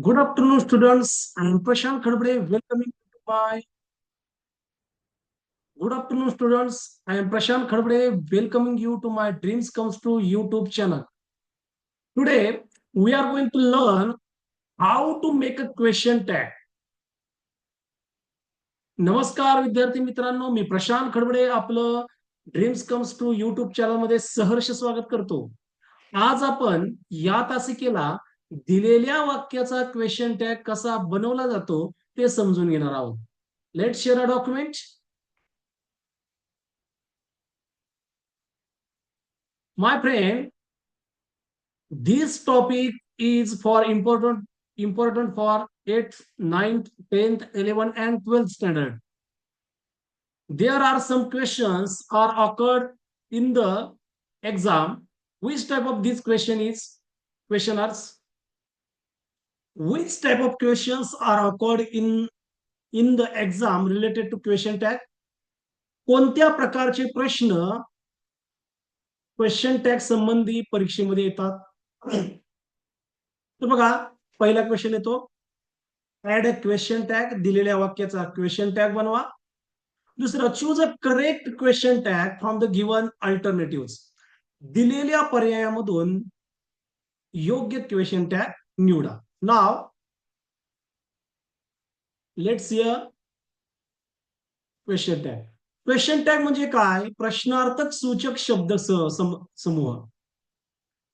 Good afternoon, students. I am Prashant Khadbre. Welcoming you to my. Good afternoon, students. I am Prashant Khadbre. Welcoming you to my Dreams Comes True YouTube channel. Today, we are going to learn how to make a question tag. नमस्कार विद्यार्थी मित्रांनो मी प्रशांत खडबडे आपलं dreams comes to YouTube चॅनलमध्ये सहर्ष स्वागत करतो आज आपण या तासिकेला दिलेल्या वाक्याचा क्वेश्चन टॅग कसा बनवला जातो ते समजून घेणार आहोत. Let share a document my friend this topic is for important important for eight ninth tenth eleven and twelfth standard there are some questions are awkward in the exam which type of this question is question ours Which type of questions are occurred in in the exam related to question tag? कोणत्या प्रकारचे प्रश्न question tag संबंधी परीक्षेमध्ये येतात? तर बघा पहिला question येतो. ऍड अ क्वेश्चन टॅग दिलेल्या वाक्याचा क्वेश्चन टॅग बनवा. दुसरं choose a correct question tag from the given alternative दिलेल्या पर्यायामधून योग्य क्वेश्चन टॅग निवडा. Now let's question tag question tag म्हणजे काय? प्रश्नार्थक सूचक शब्द समूह.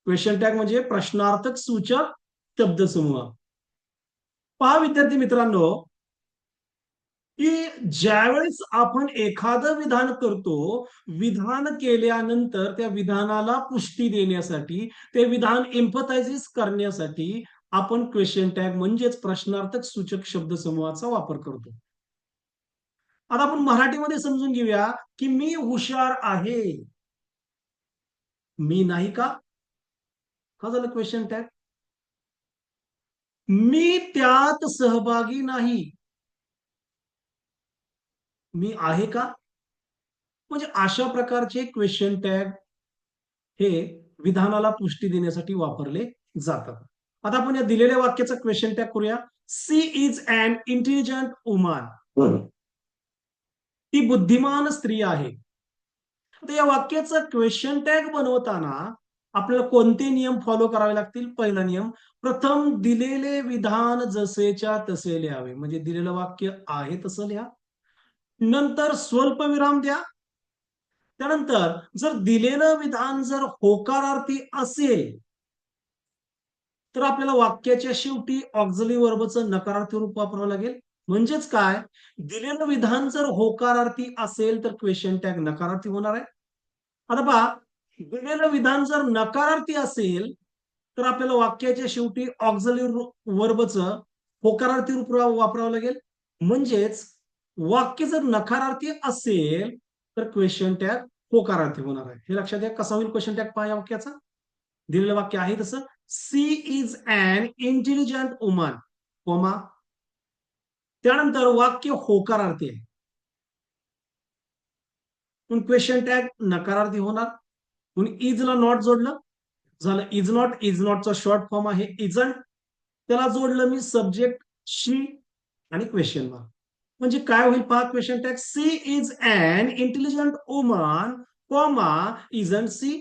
क्वेश्चन टॅग म्हणजे प्रश्नार्थक सूचक शब्द समूह. पहा विद्यार्थी मित्रांनो की ज्यावेळेस आपण एखादं विधान करतो विधान केल्यानंतर त्या विधानाला पुष्टी देण्यासाठी ते विधान एम्पथायझिस करण्यासाठी आपण क्वेश्चन टॅग म्हणजेच प्रश्नार्थक सूचक शब्द समूहाचा वापर करतो. आता आपण मराठीमध्ये समजून घेऊया की मी हुशार आहे. मी नाही का? का झालं क्वेश्चन टॅग मी त्यात सहभागी नाही. मी आहे का? म्हणजे अशा प्रकारचे क्वेश्चन टॅग हे विधानाला पुष्टी देण्यासाठी वापरले जातात. आता आपण या दिलेल्या वाक्याचा क्वेश्चन टॅग करूया. She is an intelligent woman ती बुद्धिमान स्त्री आहे. आता या वाक्याचा क्वेश्चन टॅग बनवताना आपल्याला कोणते नियम फॉलो करावे लागतील? पहिला नियम प्रथम दिलेले विधान जसेच्या तसे लिहावे. म्हणजे दिलेलं वाक्य आहे तसं लिहा. नंतर स्वल्प विराम द्या. त्यानंतर जर दिलेलं विधान जर होकारार्थी असेल तर आपल्याला वाक्याच्या शेवटी ऑक्झली वर्बचं नकारार्थी रूप वापरावं लागेल. म्हणजेच काय? दिलेलं विधान जर होकारार्थी असेल तर क्वेश्चन टॅग नकारार्थी होणार आहे. आता पहा दिलेलं विधान जर नकारार्थी असेल तर आपल्याला वाक्याच्या शेवटी ऑक्झली वर्बचं होकारार्थी रूप वापरावं लागेल. म्हणजेच वाक्य जर नकारार्थी असेल तर क्वेश्चन टॅग होकारार्थी होणार आहे. हे लक्षात घ्या कसा होईल क्वेश्चन टॅग पहा या वाक्याचा? दिलेलं वाक्य आहे तसं. She is an intelligent woman comma त्यानंतर वाक्य होकारार्थी आहे. पण क्वेश्चन टॅग नकारार्थी होणार. म्हणून इजला नॉट जोडलं? झालं इज नॉट इज नॉटचा शॉर्ट फॉर्म आहे. इजंट त्याला जोडलं मी सब्जेक्ट शी आणि क्वेश्चन मार्क म्हणजे काय होईल पहा question tag she is an intelligent woman comma isn't she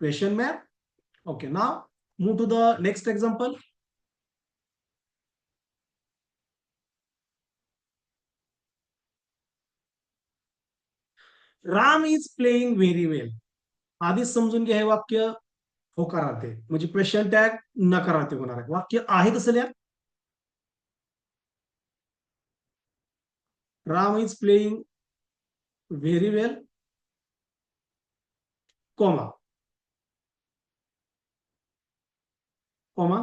question map okay now move to the next example Ram is playing very well आधीच समजून घ्या हे वाक्य. होकारार्थे म्हणजे क्वेश्चन टॅग नकारार्थी होणार आहे. वाक्य आहे तसं लिहा Ram is playing very well comma comma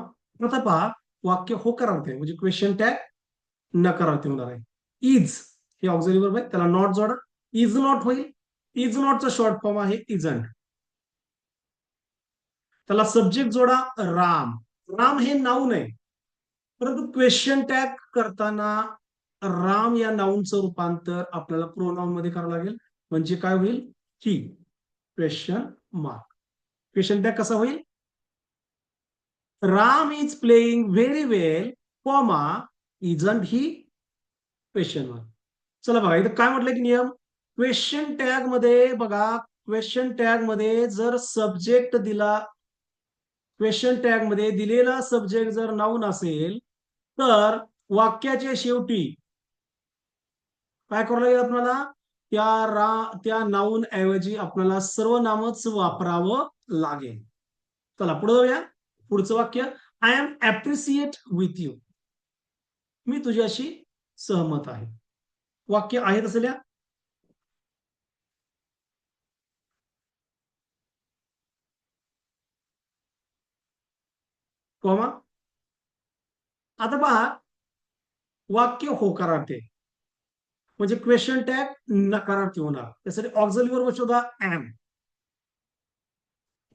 आता पहा वाक्य होकारार्थी आहे म्हणजे क्वेश्चन टॅग नकारार्थी होणार आहे. इज हे ऑक्झरी बरोबर आहे त्याला नॉट जोडा. इज नॉट होईल. इज नॉटचा शॉर्ट फॉर्म आहे इजंट त्याला सब्जेक्ट जोडा राम राम हे नाऊन आहे. परंतु क्वेश्चन टॅग करताना राम या नाऊनचं रूपांतर आपल्याला प्रोनाऊन मध्ये करावं लागेल. म्हणजे काय होईल? ही क्वेश्चन मार्क क्वेश्चन टॅग कसा होईल? Ram is playing very well comma isn't he question mark चला बघा इथं काय म्हटलं की नियम? क्वेश्चन टॅगमध्ये बघा क्वेश्चन टॅगमध्ये जर सब्जेक्ट दिला क्वेश्चन टॅगमध्ये दिलेला सब्जेक्ट जर नाऊन असेल तर वाक्याच्या शेवटी काय करावं लागेल आपल्याला? त्या रा त्या नाऊन ऐवजी आपल्याला सर्वनामच वापरावं लागेल. चला पुढे जाऊया. पुढचं वाक्य I am appreciate with you मी तुझ्याशी सहमत आहे. वाक्य आहेत असल्या? कोमा? आता पहा वाक्य होकारार्थी आहे. म्हणजे क्वेश्चन टॅग नकारार्थी होणार. त्यासाठी ऑक्झलिवर शोधा एम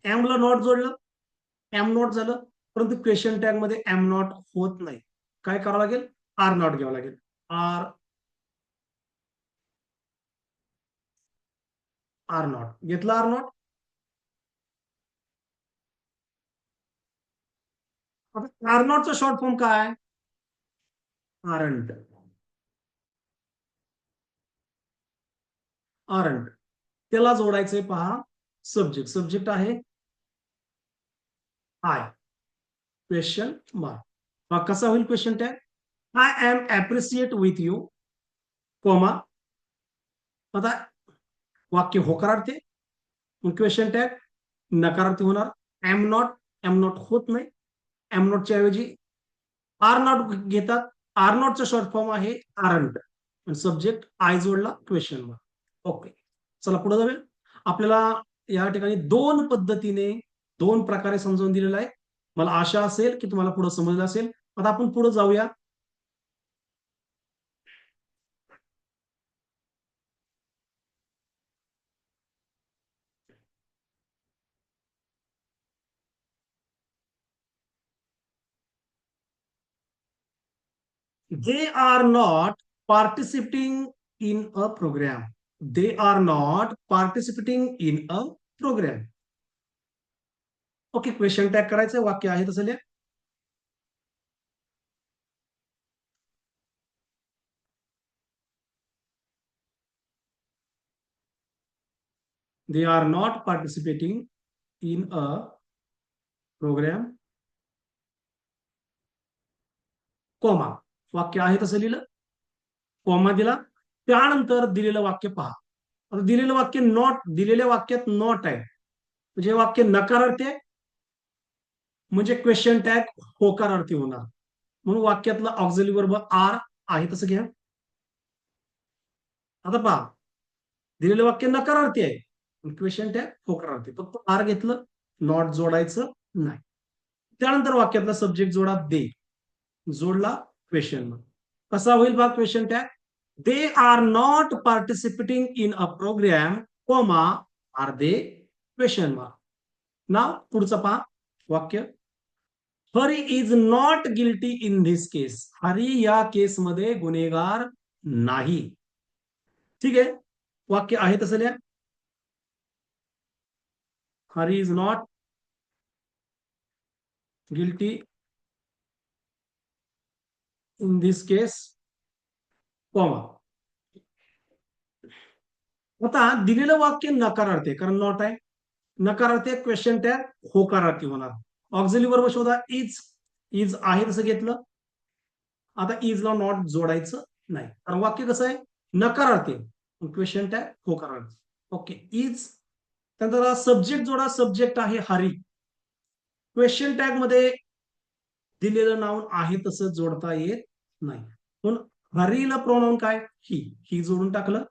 एमला नॉट जोडलं. एम नॉट झालं परंतु क्वेश्चन टॅगमध्ये एम नॉट होत नाही. काय करावं लागेल? आर नॉट घ्यावं लागेल. आर आर नॉट घेतलं आर नॉट आर नॉटचा शॉर्ट फॉर्म काय? आरंट आरंट त्याला जोडायचंय पहा सब्जेक्ट सब्जेक्ट आहे आय क्वेश्चन मार्क मग कसा होईल question tag I am appreciate with you comma आता वाक्य होकारार्थी क्वेश्चन टॅग नकारार्थी होणार एम नॉट एम नॉट होत नाही एम नॉटच्या ऐवजी आर नॉट घेतात आर नॉटचा शॉर्ट फॉर्म आहे आरंट सब्जेक्ट आय जोडला क्वेश्चन मार्क ओके चला पुढे जाऊया. आपल्याला या ठिकाणी दोन पद्धतीने दोन प्रकारे समजावून दिलेलं आहे आशा की तुम्हाला पुढे समजलं असेल आता आपण पुढे जाऊया they are not participating in a program they are not participating in a program okay question tag करायचं वाक्य आहे तसं लिहा. They are not participating in a program comma वाक्य आहे तसं लिहिलं. कॉमा दिला. त्यानंतर दिलेलं वाक्य पहा. आता दिलेलं वाक्य नॉट दिलेल्या वाक्यात नॉट आहे. म्हणजे वाक्य नकारार्थी आहे. म्हणजे क्वेश्चन टॅग होकारार्थी होणार. म्हणून वाक्यातलं ऑक्झिली बरोबर आर आहे तसं घ्या. आता पहा. दिलेलं वाक्य नकारार्थी आहे. क्वेश्चन टॅग होकारार्थी. फक्त आर घेतलं नॉट जोडायचं नाही. त्यानंतर वाक्यातला सब्जेक्ट जोडा दे जोडला क्वेश्चन कसा होईल बा question tag they are not participating in a program comma are they question mark ना पुढचं पहा. वाक्य? Hari is not guilty in this case Hari या केस केसमध्ये गुन्हेगार नाही. ठीक आहे? वाक्य आहे तसं Hari is not guilty in this case comma आता दिलेलं वाक्य नकारार्थी आहे. कारण नॉट आहे. नकारार्थी क्वेश्चन टॅग होकारार्थी होणार. ऑक्झिली बरोबर शोधा. इज इज आहे तसं घेतलं. आता इजला नॉट जोडायचं नाही. कारण वाक्य कसं आहे? नकारार्थी. क्वेश्चन टॅग होकारार्थी. ओके इज त्यानंतर सब्जेक्ट जोडा. सब्जेक्ट आहे हरी. क्वेश्चन टॅगमध्ये दिलेलं नाव आहे तसं जोडता येत नाही. पण हरीला प्रोनाऊन काय? ही ही जोडून टाकलं.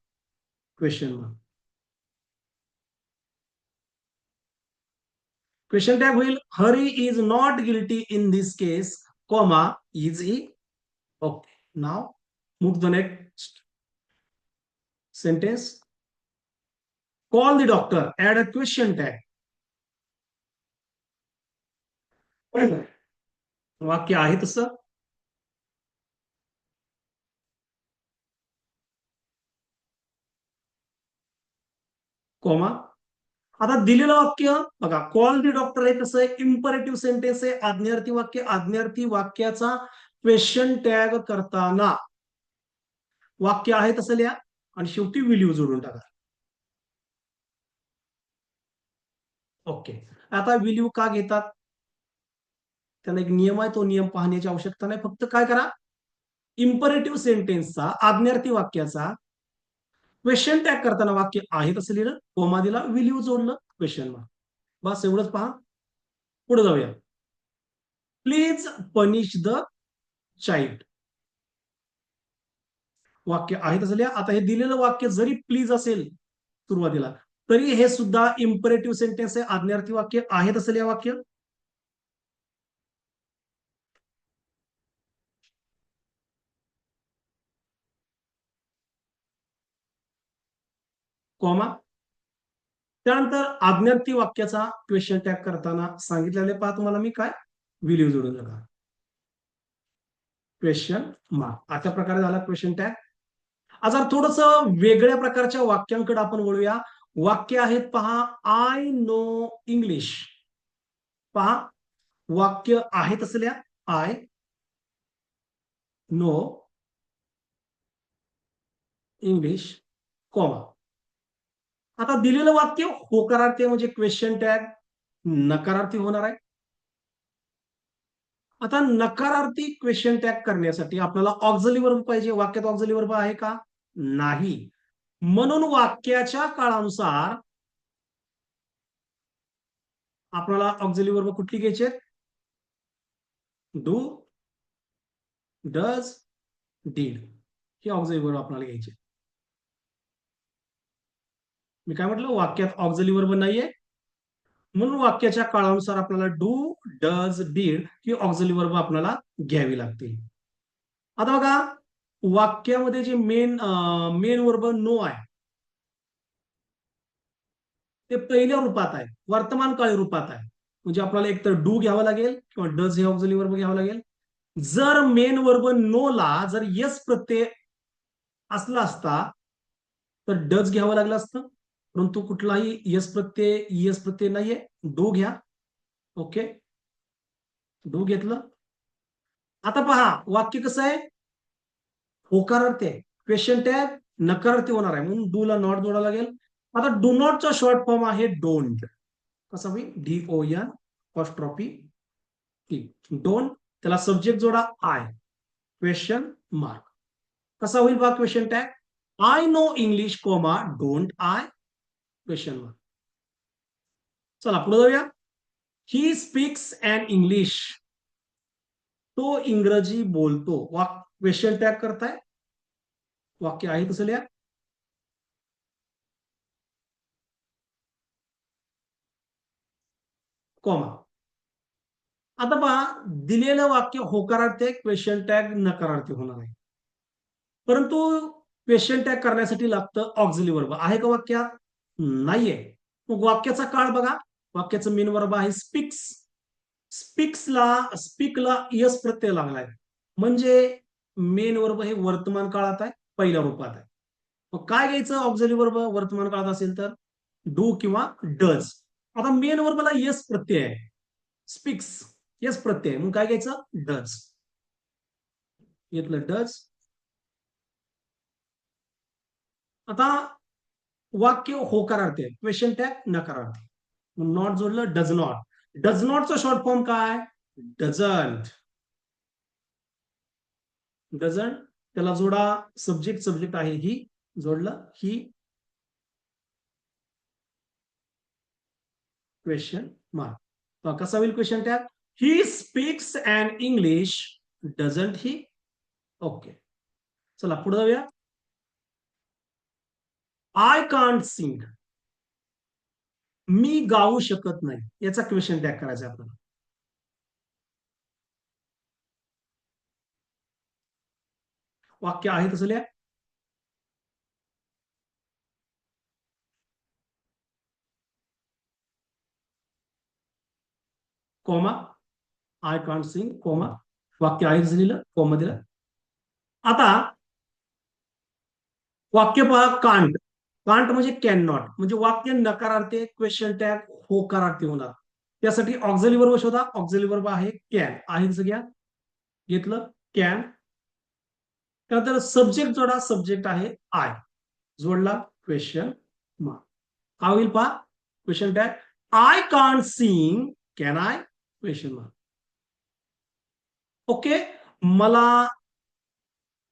क्वेश्चन मार्क क्वेश्चन टॅग होईल Hari is not guilty in this case comma is he okay now move the next sentence call the doctor add a question tag वाक्य आहे तसं? कॉमा? आता दिलेलं वाक्य बघा कॉल दी डॉक्टर आहे कसं आहे? इम्परेटिव्ह सेंटेन्स आहे आज्ञार्थी वाक्य आज्ञार्थी वाक्याचा क्वेश्चन टॅग करताना. वाक्य आहे तसं लिहा आणि शेवटी विलीव जोडून टाका. ओके. आता विलीव का घेतात? त्याला एक नियम आहे तो नियम पाहण्याची आवश्यकता नाही. फक्त काय करा? इम्परेटिव्ह सेंटेन्सचा आज्ञार्थी वाक्याचा क्वेश्चन टॅग करताना वाक्य आहे तसं लिहिलं. कोमा दिला विलीव जोडलं? क्वेश्चन मार्क बस एवढंच पहा. पुढे जाऊया. प्लीज पनिश द चाइल्ड वाक्य आहे तसं लिहा. आता हे दिलेलं वाक्य जरी प्लीज असेल सुरुवातीला तरी हे सुद्धा इम्परेटिव्ह सेंटेन्स आहे. आज्ञार्थी वाक्य आहे तसं लिहा वाक्य. कॉमा. त्यानंतर आज्ञार्थी वाक्याचा क्वेश्चन टॅग करताना सांगितलेले पहा तुम्हाला मी काय? व्हिडिओ जोडून नका क्वेश्चन मार्क अशा प्रकारे झाला क्वेश्चन टॅग आता थोडस वेगळ्या प्रकारच्या वाक्यांकडे आपण वळूया. वाक्य आहेत पहा आय नो इंग्लिश पहा वाक्य आहेत असल्या आय नो इंग्लिश कॉमा आता दिलेलं वाक्य होकारार्थी म्हणजे क्वेश्चन टॅग नकारार्थी होणार आहे. आता नकारार्थी क्वेश्चन टॅग करण्यासाठी आपल्याला ऑक्झली वर्ब पाहिजे. वाक्यात ऑक्झली वर्ब आहे का? नाही. म्हणून वाक्याच्या काळानुसार आपल्याला ऑक्झली वर्ब कुठली घ्यायचे डू डज डीड ही ऑक्झली वर्ब आपल्याला घ्यायचे मी काय म्हटलं? वाक्यात ऑक्झली वर्ब नाहीये. म्हणून वाक्याच्या काळानुसार आपल्याला डू डज डीड ही ऑक्झली वर्ब आपल्याला घ्यावी लागतील. आता बघा वाक्यामध्ये जे मेन मेन वर्ब नो आहे. ते पहिल्या रूपात आहे. वर्तमान काळी रूपात आहे. म्हणजे आपल्याला एकतर डू घ्यावं लागेल किंवा डज हे ऑक्झली वर्ब घ्यावं लागेल. जर मेन वर्ब नो ला जर यस प्रत्यय असला असता तर डज घ्यावं लागलं असतं. परंतु कुठलाही यस प्रत्यय यस प्रत्यय नाहीये डो घ्या ओके डो घेतलं आता पहा, वाक्य कसं आहे होकारार्थी क्वेश्चन टॅग नकारार्थी होणार आहे म्हणून डू ला नॉट जोडा लागेल। आता डू नॉट नॉटचा शॉर्ट फॉर्म आहे डोंट कसा होईल डी ओ एन ट्रॉपी डोंट त्याला सब्जेक्ट जोडा आय क्वेश्चन मार्क कसा बा question tag I know English comma don't I question mark चला ही स्पीक्स अँड इंग्लिश तो इंग्रजी बोलतो. वाक क्वेश्चन टॅग करताय. वाक्य आहे तसं लिहा. कॉमा. आता पहा, दिलेलं वाक्य होकारार्थी क्वेश्चन टॅग नकारार्थी होणार आहे. परंतु क्वेश्चन टॅग करण्यासाठी लागतं ऑक्झिली वर्ब आहे का वाक्यात? नाहीये. मग वाक्याचा काळ बघा. वाक्याचं मेन वर्ब आहे स्पिक्स स्पिक्सला स्पीकला यस प्रत्यय लागलाय. म्हणजे मेन वर्ब हे वर्तमान काळात आहे पहिल्या रूपात आहे. मग काय घ्यायचं ऑक्झली वर्ब वर्तमान काळात असेल तर? डू किंवा डज आता मेन वर्बला यस प्रत्यय आहे. स्पिक्स यस प्रत्यय. मग काय घ्यायचं? डज घेतलं डज आता वाक्य होकारार्थी आहे क्वेश्चन टॅग नकारार्थी नॉट जोडलं डज नॉट डज नॉटचा शॉर्ट फॉर्म काय? डझंट डझंट त्याला जोडा सब्जेक्ट सब्जेक्ट आहे ही. जोडलं ही. क्वेश्चन मार्क कसा होईल question tag he speaks and English doesn't he okay चला पुढे जाऊया. आय कांट सिंग मी गाऊ शकत नाही. याचा क्वेश्चन टॅग करायचा आपल्याला. वाक्य आहे तसं लिहा. Comma. I can't sing comma. वाक्य आहे तसं लिहिलं. कोमा दिलं. आता वाक्य पहा कांट कांट म्हणजे कॅन नॉट म्हणजे वाक्य नकारार्थे क्वेश्चन टॅग होकारार्थी होणार त्यासाठी ऑक्झली वर्ब शोधा. ऑक्झली वर्ब आहे कॅन आहे घ्या? घेतलं? कॅन त्यानंतर सब्जेक्ट जोडा. सब्जेक्ट आहे आय जोडला? क्वेश्चन मार्क का होईल पहा? Question tag I can't sing can I question mark okay मला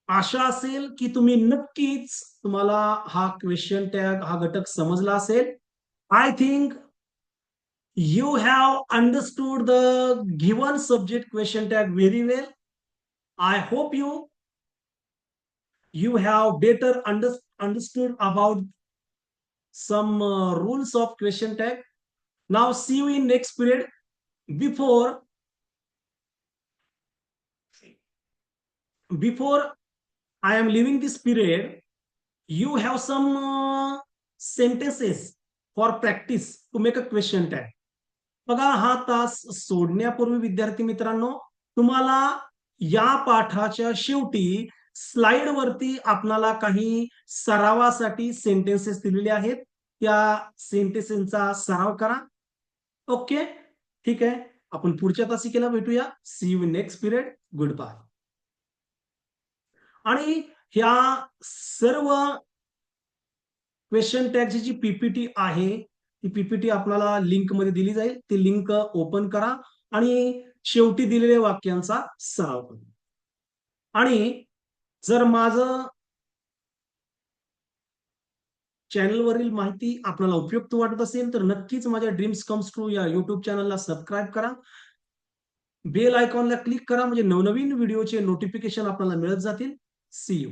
आशा असेल की तुम्ही नक्कीच तुम्हाला हा क्वेश्चन टॅग हा घटक समजला असेल. I think you have understood the given subject question tag very well I hope you you have better understood about some rules of question tag now see you in next period before before i am leaving this period. You have some uh, sentences for practice to make a question tag. बघा हा तास सोडण्यापूर्वी विद्यार्थी मित्रांनो तुम्हाला या पाठाच्या शेवटी स्लाइड वरती आपणाला काही सरावासाठी सेंटेन्सेस दिलेले आहेत. त्या सेंटेन्सेसचा सराव करा. ओके ठीक आहे. आपण पुढच्या तासिकेला भेटूया. See you next period goodbye आणि ह्या सर्व क्वेश्चन टॅगची जी पीपीटी आहे. ती पीपीटी आपल्याला लिंकमध्ये दिली जाईल. ती लिंक ओपन करा आणि शेवटी दिलेल्या वाक्यांचा सराव करा. आणि जर माझं चॅनलवरील माहिती आपल्याला उपयुक्त वाटत असेल तर नक्कीच माझ्या ड्रीम्स कम्स ट्रू या युट्यूब चॅनलला सबस्क्राईब करा. बेल आयकॉनला क्लिक करा म्हणजे नवनवीन व्हिडिओचे नोटिफिकेशन आपल्याला मिळत जातील. C you